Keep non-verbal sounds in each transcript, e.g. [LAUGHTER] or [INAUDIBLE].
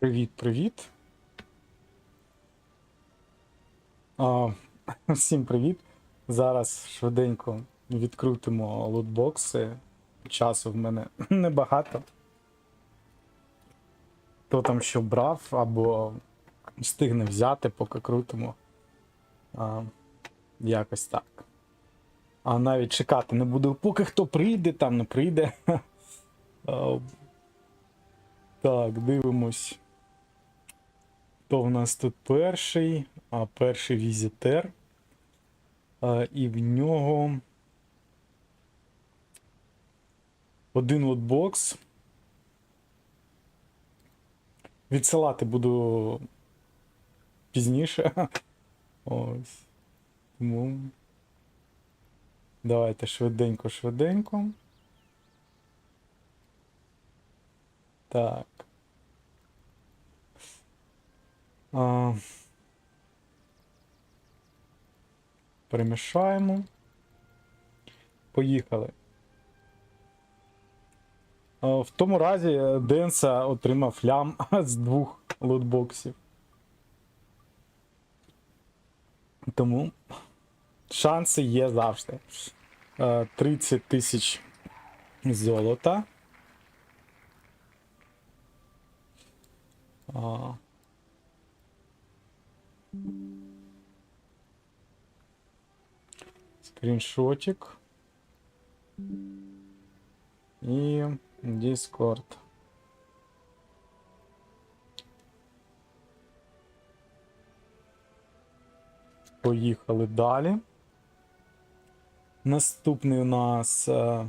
Привіт, привіт. А, [LAUGHS] всім привіт. Зараз швиденько відкрутимо лутбокси. Часу в мене [LAUGHS] небагато. Хто там що брав або встигне взяти, поки крутимо. А, якось так. А навіть чекати не буду, поки хто прийде, там не прийде. [LAUGHS] Так, дивимось. Хто в нас тут перший? А перший візитер. А, і в нього один лотбокс. Відсилати буду пізніше. [LAUGHS] Ось. Тому. Давайте швиденько, швиденько. Так. Перемішаємо. Поїхали. В тому разі Денса отримав лям [LAUGHS] з двох лотбоксів. Тому шанси є завжди. А, 30 тисяч золота. Скріншотик. І Discord. Поїхали далі. Наступний у нас. е,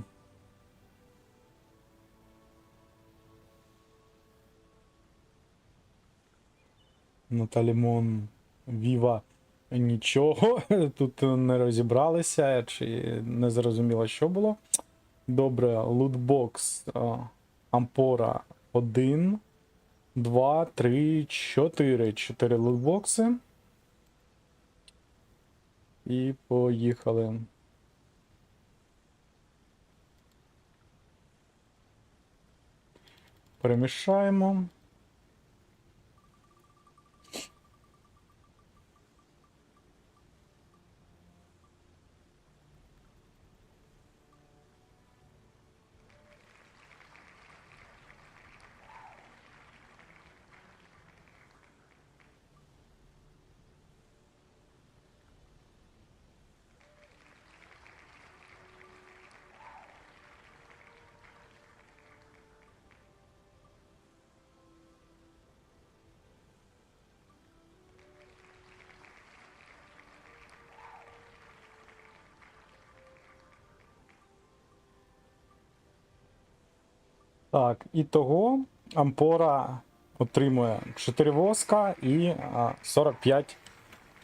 Наталімон Віва нічого. [LAUGHS] Тут не розібралися, чи не зрозуміло, що було. Добре, лутбокс Ампора 1, 2, 3, 4. 4 лутбокси. І поїхали. Перемішаємо. Так, і того Ампора отримує 4 воска і 45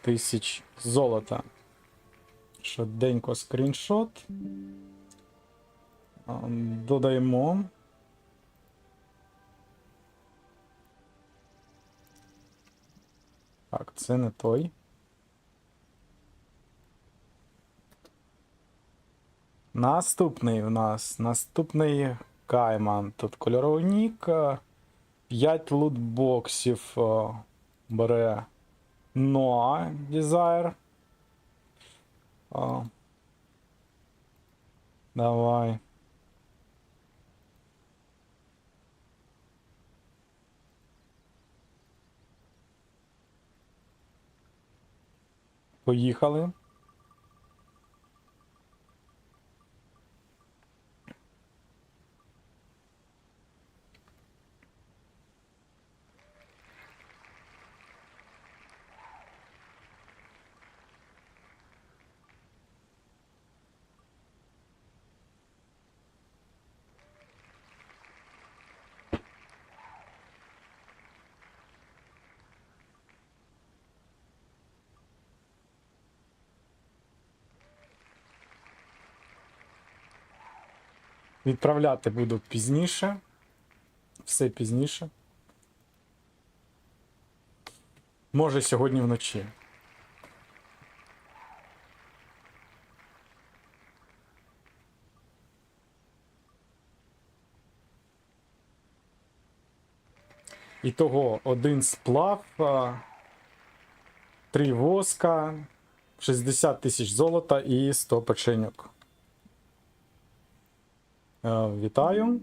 тисяч золота. Швиденько скріншот. Додаємо. Так, це не той. Наступний у нас наступний Кайман. Тут кольоровий нік. 5 лутбоксів е, бере Noah Desire. О. Давай. Поїхали. Відправляти буду пізніше. Все пізніше. Може сьогодні вночі. Ітого один сплав, три воска, 60 тисяч золота і 100 печеньок. Е, Вітаю.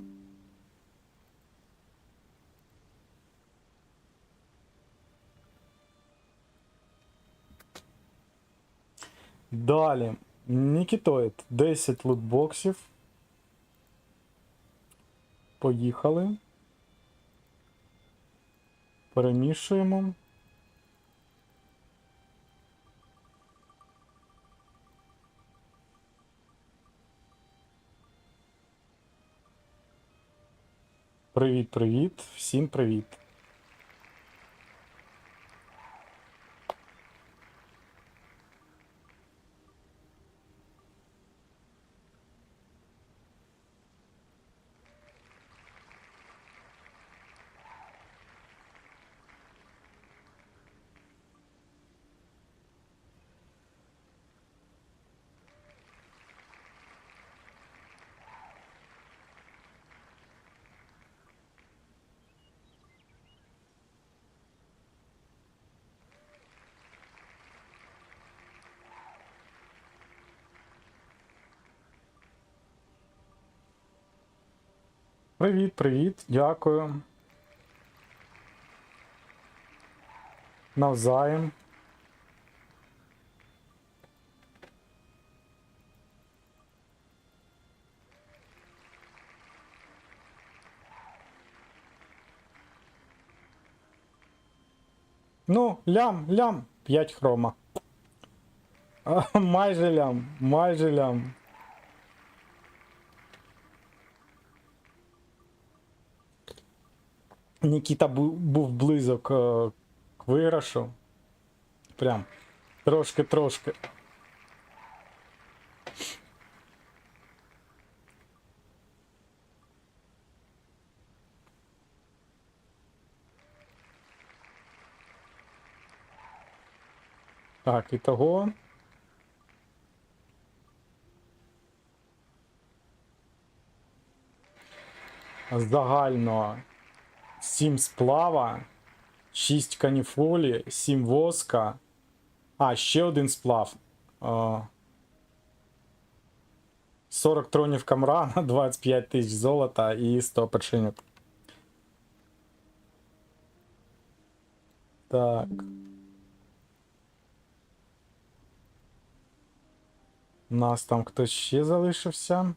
Далі. Нікітоїд. 10 лутбоксів. Поїхали. Перемішуємо. Привіт, привіт, всім привіт. Привіт, привіт, дякую. Навзаєм. Ну, лям, лям, 5 хрома. А, [LAUGHS] майже лям, майже лям. Нікіта був близок е, к виграшу. Прям трошки-трошки. Так, і того. Загально 7 сплава, 6 каніфолі, 7 воска. А, ще один сплав. 40 тронів камрана, [LAUGHS] 25 тисяч золота і 100 печеньок. Так. У нас там хтось ще залишився.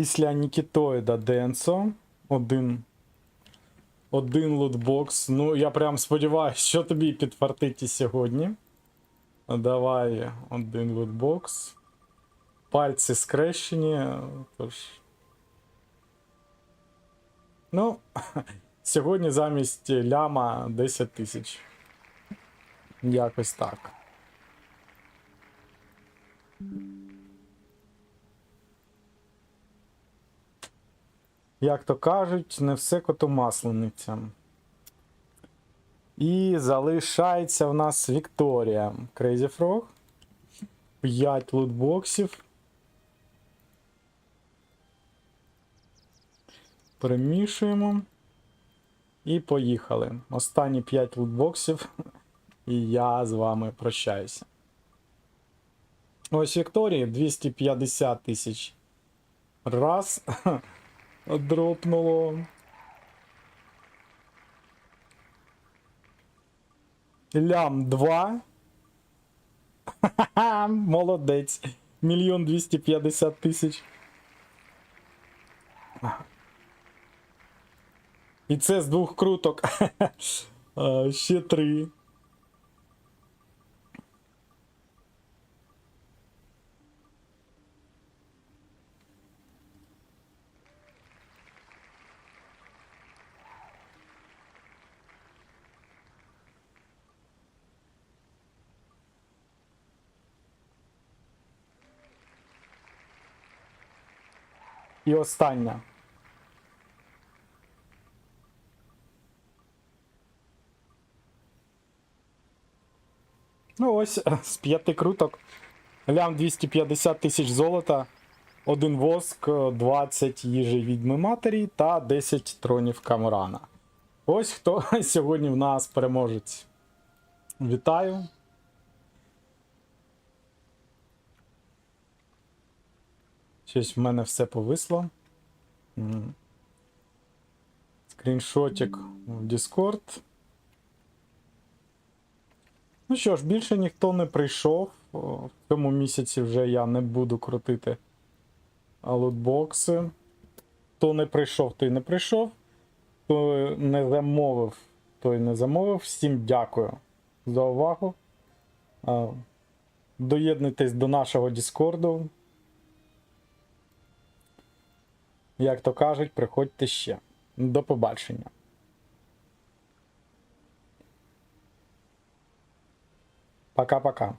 Після Нікітоїда Денсо. Один. Один лутбокс. Ну, я прям сподіваюся, що тобі підфартить сьогодні. Давай один лутбокс. Пальці скрещені. Тож. Ну, [LAUGHS] сьогодні замість ляма 10 тисяч. Якось так. Як то кажуть, не все коту маслениця. І залишається в нас Вікторія. Crazy Frog. 5 лутбоксів. Перемішуємо. І поїхали. Останні 5 лутбоксів. І я з вами прощаюся. Ось Вікторії 250 тисяч. Раз. Дропнуло. Лям 2. Ха-ха, [LAUGHS] молодець. Мільйон 250 тисяч. І це з двох круток. А, [LAUGHS] Ще три. І остання. Ну ось з п'яти круток. Лям 250 тисяч золота. один воск, 20 їжі відьми матері та 10 тронів Камурана. Ось хто [LAUGHS] сьогодні в нас переможець. Вітаю. Щось в мене все повисло. Скріншотик в Discord. Ну що ж, більше ніхто не прийшов. В цьому місяці вже я не буду крутити лутбокси. Хто не прийшов, той не прийшов. Хто не замовив, той не замовив. Всім дякую за увагу. А, Доєднуйтесь до нашого Діскорду. Як то кажуть, приходьте ще. До побачення. Пока-пока.